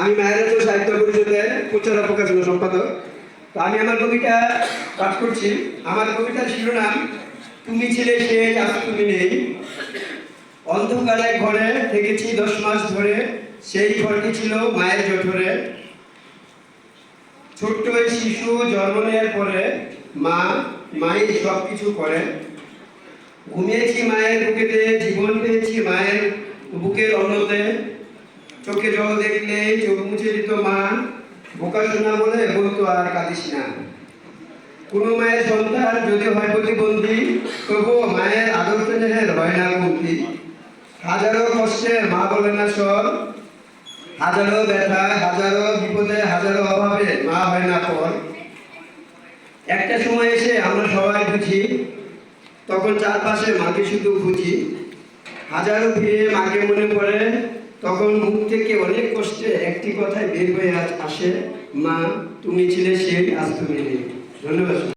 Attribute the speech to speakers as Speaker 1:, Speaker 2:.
Speaker 1: আমি সাহিত্য পরিষদের প্রচার প্রকাশনা সম্পাদক। তো আমি আমার কবিতা পাঠ করছি। আমার কবিতার শিরোনাম, তুমি ছিলে আজ তুমি নেই। অন্ধকারে ঘরে থেকেছি দশ মাস ধরে, সেই ঘরটি ছিল মায়ের জঠরে ছোট্ট শিশু জন্ম নেওয়ার পরে মা মাই সব কিছু করে। ঘুমিয়েছি মায়ের বুকেতে, জীবন পেয়েছি মায়ের বুকের অন্নতে। চোখে জল দেখলে চোখ মুছে দিত মা বোকা শোনা বলে বলতো আর কাঁদিস না। কোনো মায়ের সন্তান যদি হয় প্রতিবন্ধী, তবুও মায়ের আদর স্নেহের হয় না মুক্তি। হাজারো কষ্টে মা বলে না সব হাজারো ব্যথা হাজারো বিপদে, হাজারো অভাবে মা হয় না পর। একটা সময় এসে আমরা সবাই বুঝি, তখন চারপাশে মাকে শুধু খুঁজি। হাজারো ভিড়ে মাকে মনে পড়ে তখন মুখ থেকে অনেক কষ্টে একটি কথাই বের হয়ে আস- মা, তুমি ছিলে সেই আজ তুমি ধন্যবাদ।